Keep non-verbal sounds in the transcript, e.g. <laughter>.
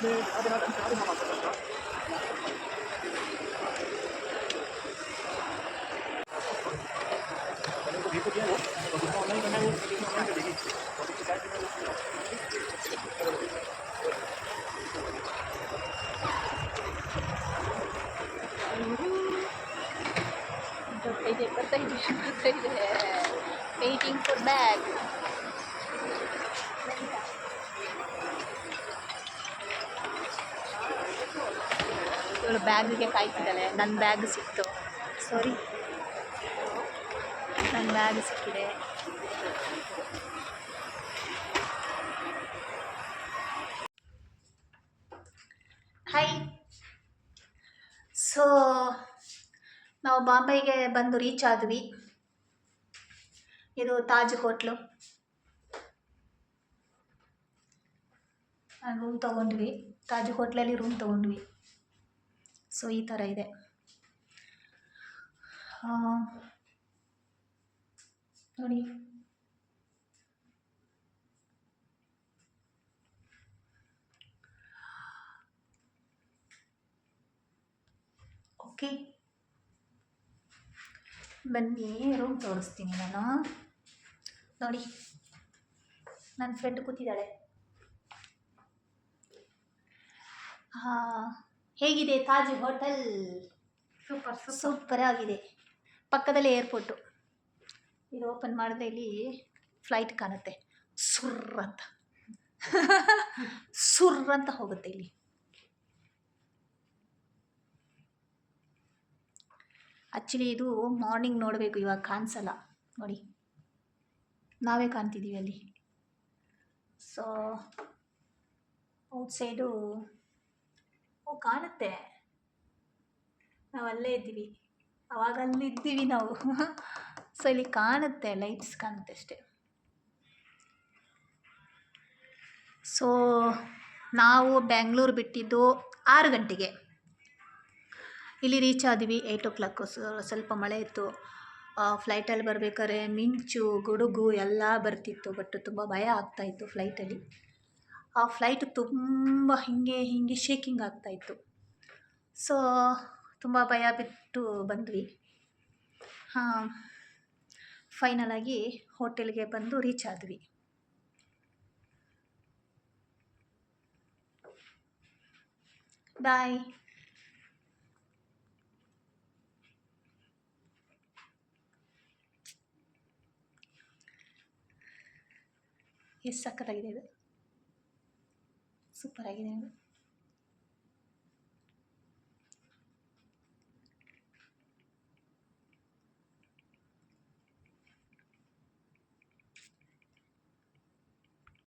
birthday, birthday, birthday. Waiting for bag. ಇವಳು ಬ್ಯಾಗಿಗೆ ಕಾಯ್ತಿದ್ದಾಳೆ. ನನ್ನ bag ಸಿಕ್ತು. ಸಾರಿ. ನನ್ನ ಬ್ಯಾಗ್ ಸಿಕ್ಕಿದೆ. ಹಾಯ್ ಸೊ ನಾವು ಬಾಂಬೆಗೆ ಬಂದು ರೀಚ್ ಆದ್ವಿ. ಇದು ತಾಜ್ ಹೋಟ್ಲು. ರೂಮ್ ತೊಗೊಂಡ್ವಿ. ತಾಜ್ ಹೋಟ್ಲಲ್ಲಿ ರೂಮ್ ತೊಗೊಂಡ್ವಿ. ಸೊ, ಈ ಥರ ಇದೆ. ನೋಡಿ. ಓಕೆ. ಬನ್ನಿ ರೂಮ್ ತೋರಿಸ್ತೀನಿ ನಾನು. ನೋಡಿ. ನನ್ನ ಫ್ರೆಂಡ್ ಕೂತಿದ್ದಾಳೆ. ಹಾಂ ಹೇಗಿದೆ ತಾಜ್ ಹೋಟೆಲ್? Super super. ಆಗಿದೆ. ಪಕ್ಕದಲ್ಲೇ ಏರ್ಪೋರ್ಟು ಇದು ಓಪನ್ ಮಾಡಿದ್ರೆ ಇಲ್ಲಿ ಫ್ಲೈಟ್ ಕಾಣುತ್ತೆ. ಸುರ್ ಅಂತ <laughs> ಸುರ್ ಅಂತ ಹೋಗುತ್ತೆ ಇಲ್ಲಿ. ಆ್ಯಕ್ಚುಲಿ ಇದು ಮಾರ್ನಿಂಗ್ ನೋಡಬೇಕು ಇವಾಗ ಕಾಣಿಸಲ್ಲ. ನೋಡಿ. ನಾವೇ ಕಾಣ್ತಿದ್ದೀವಿ ಅಲ್ಲಿ. ಸೊ ಔಟ್ಸೈಡು ಓ, ಕಾಣುತ್ತೆ. ನಾವು ಅಲ್ಲೇ ಇದ್ದೀವಿ. ಅವಾಗ ಅಲ್ಲಿ ಇದ್ದೀವಿ ನಾವು. ಸೊ ಇಲ್ಲಿ ಕಾಣುತ್ತೆ, ಲೈಟ್ಸ್ ಕಾಣುತ್ತೆ ಅಷ್ಟೇ. ಸೊ ನಾವು ಬ್ಯಾಂಗ್ಳೂರು ಬಿಟ್ಟಿದ್ದು ಆರು ಗಂಟೆಗೆ. ಇಲ್ಲಿ ರೀಚ್ ಆದ್ವಿ ಏಯ್ಟ್ ಓ ಕ್ಲಾಕು ಸ್ವಲ್ಪ ಮಳೆ ಇತ್ತು. ಫ್ಲೈಟಲ್ಲಿ ಬರಬೇಕಾದ್ರೆ ಮಿಂಚು, ಗುಡುಗು ಎಲ್ಲ ಬರ್ತಿತ್ತು ಬಟ್ ತುಂಬ ಭಯ ಆಗ್ತಾಯಿತ್ತು ಫ್ಲೈಟಲ್ಲಿ ಆ ಫ್ಲೈಟ್ ತುಂಬ ಹೀಗೆ ಹೀಗೆ ಶೇಕಿಂಗ್ ಆಗ್ತಾಯಿತ್ತು ಸೊ ತುಂಬ ಭಯ ಬಿಟ್ಟು ಬಂದ್ವಿ. ಹಾಂ ಫೈನಲಾಗಿ ಹೋಟೆಲ್ಗೆ ಬಂದು ರೀಚ್ ಆದ್ವಿ. ಬಾಯ್ ಎಷ್ಟು ಸಕ್ಕತ್ತಾಗಿದೆ ಇದು? ಸೂಪರ್ ಆಗಿದೆ ಇದು